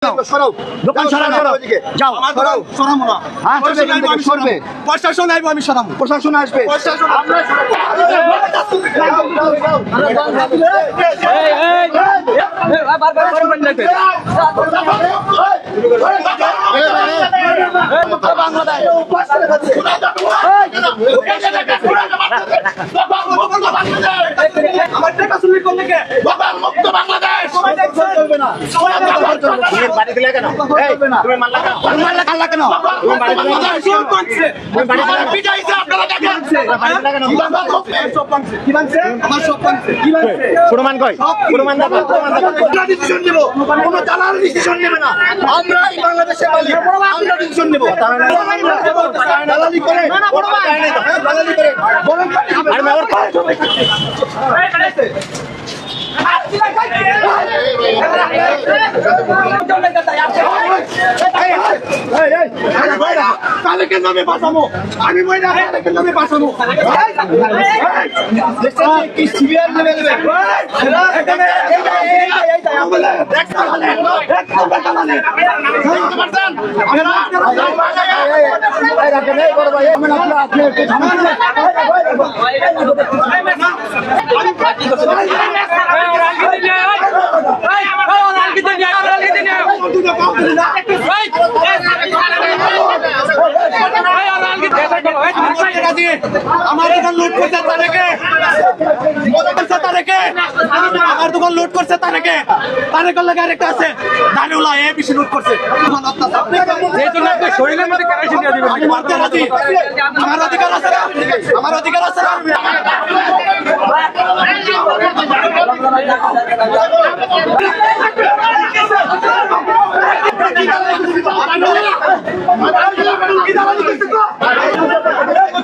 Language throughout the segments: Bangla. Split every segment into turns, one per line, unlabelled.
প্রশাসন
সরবে,
আইবো, আমি
সরবে।
প্রশাসন আইবো আমি সরাবো।
প্রশাসন আসবে।
আমার টাকা চুরি করলে কে? সবাই দেখছে
বাড়ি দিলে কেন? তুমি মারলা কেন? তুমি মারলা কাল্লা কেন? তুমি বাড়ি দিলে। তুমি বাড়ি দিলে কেন? বাড়ি দিলে কেন?
কি বানছে? আমার সব বানছে। কি বানছে?
প্রমাণ কই প্রমাণ দাও প্রমাণ দাও
আমরা ডিসিশন নেব। কোনো দালাল ডিসিশন নেবে না। আমরা এই বাংলাদেশের মালিক। আমরা ডিসিশন নেব। দালালি করে। দালালি করে। বরং
আর মেয়র
আমি মহিলা নামে বাঁচাবো কি সিভিয়ার লেভেল
আমার দোকান লুট করছে তারেকে তারেকে আমার দোকান লুট করছে তারেকে তারেকের লাগে আরেকটা আছে দাঁড়িউলা এ বেশি লুট করছে আমার অধিকার আছে আমার অধিকার আছে না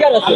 অধিকার আছে